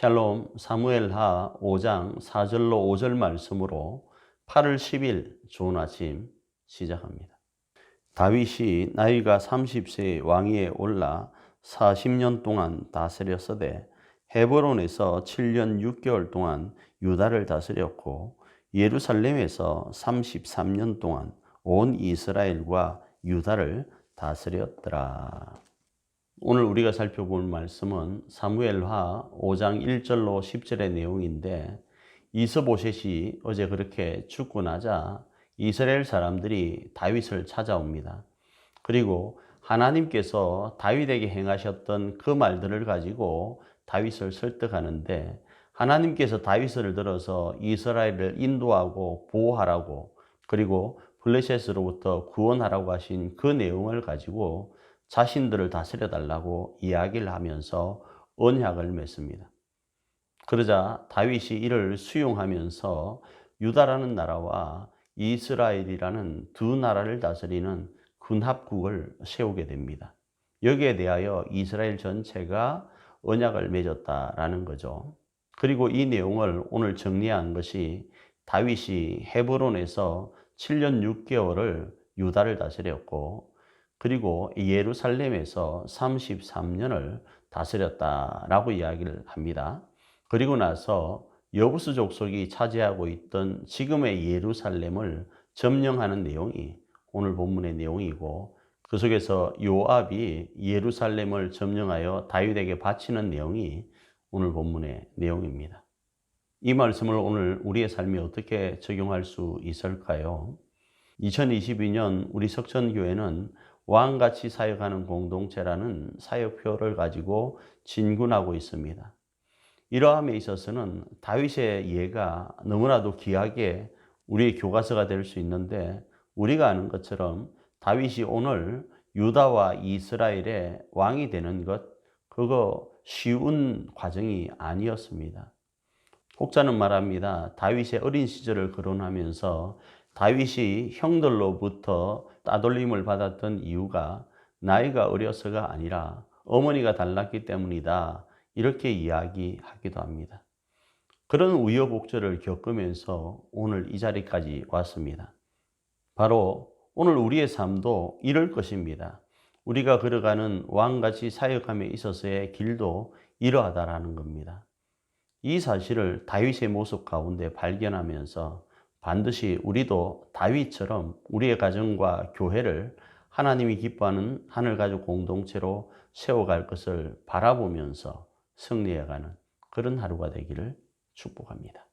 샬롬 사무엘하 5장 4절로 5절 말씀으로 8월 10일 좋은 아침 시작합니다. 다윗이 나이가 30세 왕위에 올라 40년 동안 다스렸으되 헤브론에서 7년 6개월 동안 유다를 다스렸고 예루살렘에서 33년 동안 온 이스라엘과 유다를 다스렸더라. 오늘 우리가 살펴볼 말씀은 사무엘하 5장 1절로 10절의 내용인데 이스보셋이 어제 그렇게 죽고 나자 이스라엘 사람들이 다윗을 찾아옵니다. 그리고 하나님께서 다윗에게 행하셨던 그 말들을 가지고 다윗을 설득하는데 하나님께서 다윗을 들어서 이스라엘을 인도하고 보호하라고 그리고 블레셋으로부터 구원하라고 하신 그 내용을 가지고 자신들을 다스려 달라고 이야기를 하면서 언약을 맺습니다. 그러자 다윗이 이를 수용하면서 유다라는 나라와 이스라엘이라는 두 나라를 다스리는 군합국을 세우게 됩니다. 여기에 대하여 이스라엘 전체가 언약을 맺었다라는 거죠. 그리고 이 내용을 오늘 정리한 것이 다윗이 헤브론에서 7년 6개월을 유다를 다스렸고 그리고 예루살렘에서 33년을 다스렸다라고 이야기를 합니다. 그리고 나서 여부스 족속이 차지하고 있던 지금의 예루살렘을 점령하는 내용이 오늘 본문의 내용이고 그 속에서 요압이 예루살렘을 점령하여 다윗에게 바치는 내용이 오늘 본문의 내용입니다. 이 말씀을 오늘 우리의 삶에 어떻게 적용할 수 있을까요? 2022년 우리 석천교회는 왕같이 사역하는 공동체라는 사역표를 가지고 진군하고 있습니다. 이러함에 있어서는 다윗의 예가 너무나도 귀하게 우리의 교과서가 될 수 있는데 우리가 아는 것처럼 다윗이 오늘 유다와 이스라엘의 왕이 되는 것 그거 쉬운 과정이 아니었습니다. 혹자는 말합니다. 다윗의 어린 시절을 거론하면서 다윗이 형들로부터 따돌림을 받았던 이유가 나이가 어려서가 아니라 어머니가 달랐기 때문이다. 이렇게 이야기하기도 합니다. 그런 우여곡절을 겪으면서 오늘 이 자리까지 왔습니다. 바로 오늘 우리의 삶도 이럴 것입니다. 우리가 걸어가는 왕같이 사역함에 있어서의 길도 이러하다라는 겁니다. 이 사실을 다윗의 모습 가운데 발견하면서 반드시 우리도 다윗처럼 우리의 가정과 교회를 하나님이 기뻐하는 하늘 가족 공동체로 세워갈 것을 바라보면서 승리해가는 그런 하루가 되기를 축복합니다.